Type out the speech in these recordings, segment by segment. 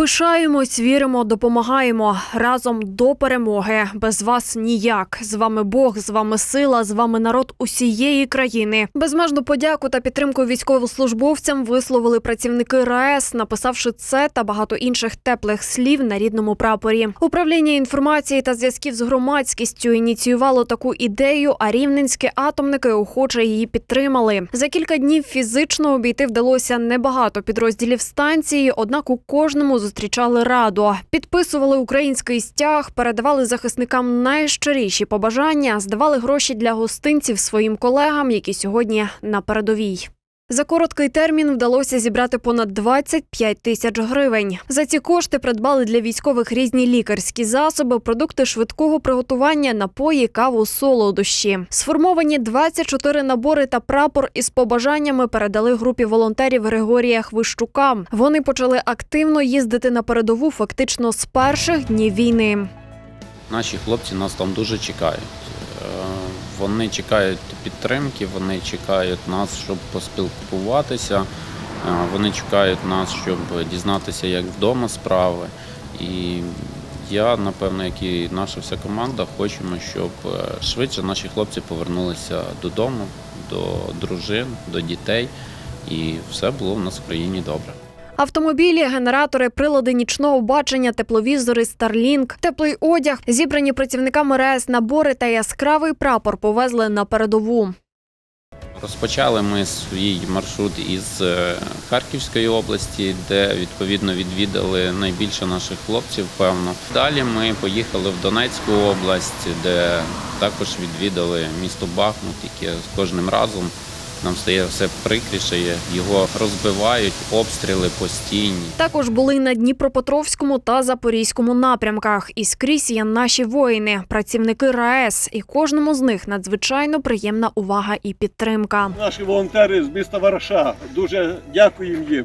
Пишаємось, віримо, допомагаємо разом до перемоги. Без вас ніяк. З вами Бог, з вами сила, з вами народ усієї країни. Безмежну подяку та підтримку військовослужбовцям висловили працівники РаЕС, написавши це та багато інших теплих слів на рідному прапорі. Управління інформації та зв'язків з громадськістю ініціювало таку ідею, а рівненські атомники охоче її підтримали. За кілька днів фізично обійти вдалося небагато підрозділів станції, однак у кожному зустрічали раду. Підписували український стяг, передавали захисникам найщиріші побажання, здавали гроші для гостинців своїм колегам, які сьогодні на передовій. За короткий термін вдалося зібрати понад 25 тисяч гривень. За ці кошти придбали для військових різні лікарські засоби, продукти швидкого приготування, напої, каву, солодощі. Сформовані 24 набори та прапор із побажаннями передали групі волонтерів Григорія Хвищука. Вони почали активно їздити на передову фактично з перших днів війни. Наші хлопці нас там дуже чекають. Вони чекають підтримки, вони чекають нас, щоб поспілкуватися. Е, Вони чекають нас, щоб дізнатися, як вдома справи. І я, напевно, як і наша вся команда, хочемо, щоб е, швидше наші хлопці повернулися додому, до дружин, до дітей, і все було в нас в країні добре. Автомобілі, генератори, прилади нічного бачення, тепловізори, Starlink, теплий одяг, зібрані працівниками РЕС набори та яскравий прапор повезли на передову. Розпочали ми свій маршрут із е, Харківської області, де відповідно відвідали найбільше наших хлопців. Певно, далі ми поїхали в Донецьку область, де також відвідали місто Бахмут, яке з кожним разом нам стає все прикріше. Його розбивають, обстріли постійні. Також були на Дніпропетровському та Запорізькому напрямках. І скрізь є наші воїни, працівники РаЕС, і кожному з них надзвичайно приємна увага і підтримка. Наші волонтери з міста Вараша. Дуже дякуємо їм.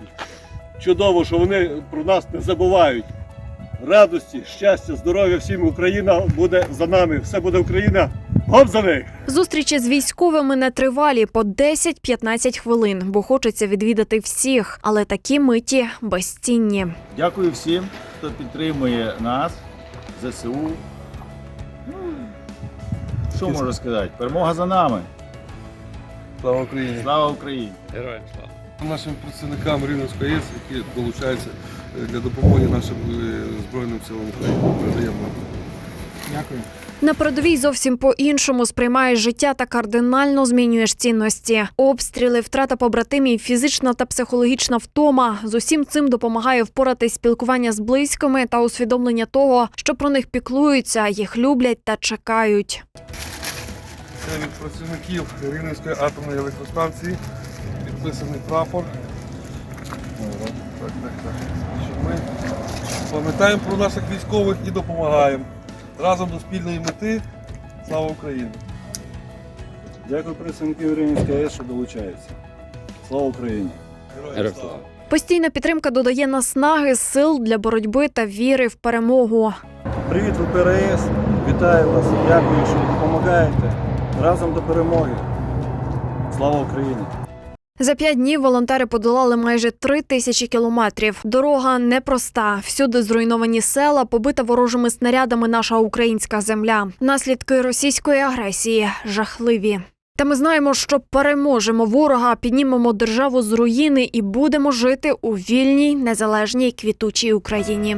Чудово, що вони про нас не забувають. Радості, щастя, здоров'я всім Україна буде за нами. Все буде Україна. Гоп! Зустрічі з військовими не тривалі по 10-15 хвилин, бо хочеться відвідати всіх, але такі миті безцінні. Дякую всім, хто підтримує нас, ЗСУ. Ну, що можу сказати? Перемога за нами. Слава Україні! Слава Україні! Героям слава! Нашим працівникам Рівненської АЕС, які долучаються е, для допомоги нашим е, Збройним силам України. Передаємо. Дякую. На передовій зовсім по-іншому сприймаєш життя та кардинально змінюєш цінності. Обстріли, втрата побратимів, фізична та психологічна втома. З усім цим допомагає впоратись спілкування з близькими та усвідомлення того, що про них піклуються, їх люблять та чекають. Це від працівників Рівненської атомної електростанції. Підписаний прапор. Так, так, так. Щоб ми пам'ятаємо про наших військових і допомагаємо. Разом до спільної мети. Слава Україні! Дякую працівників Рівненської АЕС, що долучаються. Слава Україні! Героям слава! Постійна підтримка додає наснаги, сил для боротьби та віри в перемогу. Привіт, ВПРС! Вітаю вас! Дякую, що допомагаєте. Разом до перемоги! Слава Україні! За п'ять днів волонтери подолали майже три тисячі кілометрів. Дорога непроста. Всюди зруйновані села, побита ворожими снарядами наша українська земля. Наслідки російської агресії жахливі. Та ми знаємо, що переможемо ворога, піднімемо державу з руїни і будемо жити у вільній, незалежній квітучій Україні.